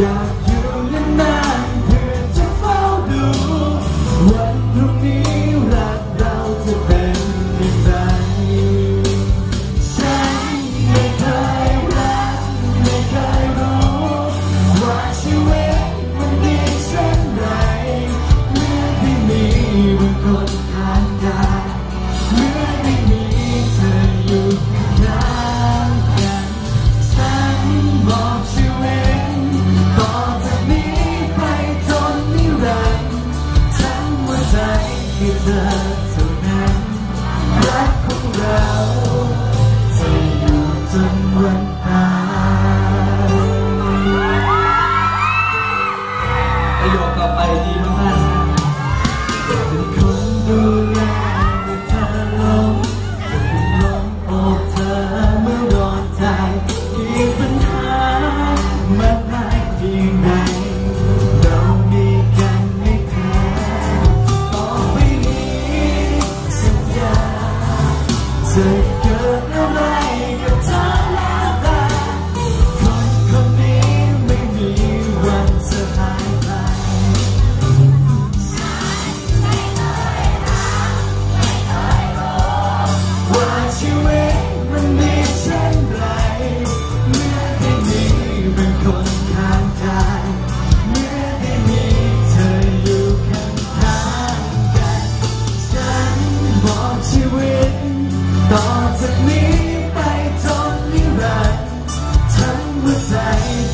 야. ประโยคต่อไปดีมากๆนเป็นคนดูแลเมื่อเธอลงจะเป็นลมโอบเธอเมื่อร้อนใจมีปัญหามากมายเพียงใดเรามีกันไม่เคยต่อไปนี้สัญญาจะเกิด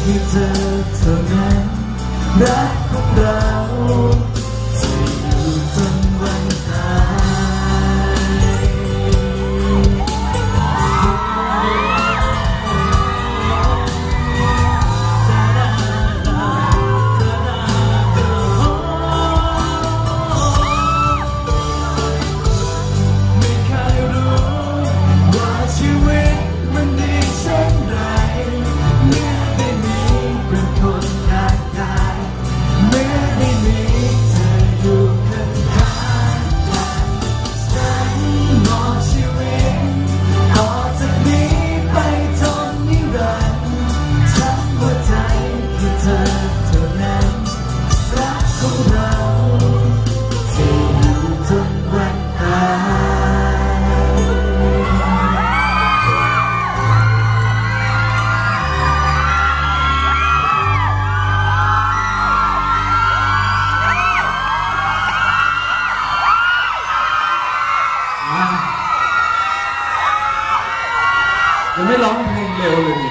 ที่เธอเท่านั้รักของเรา ยังไม่ร้องเพลงเร็วเลย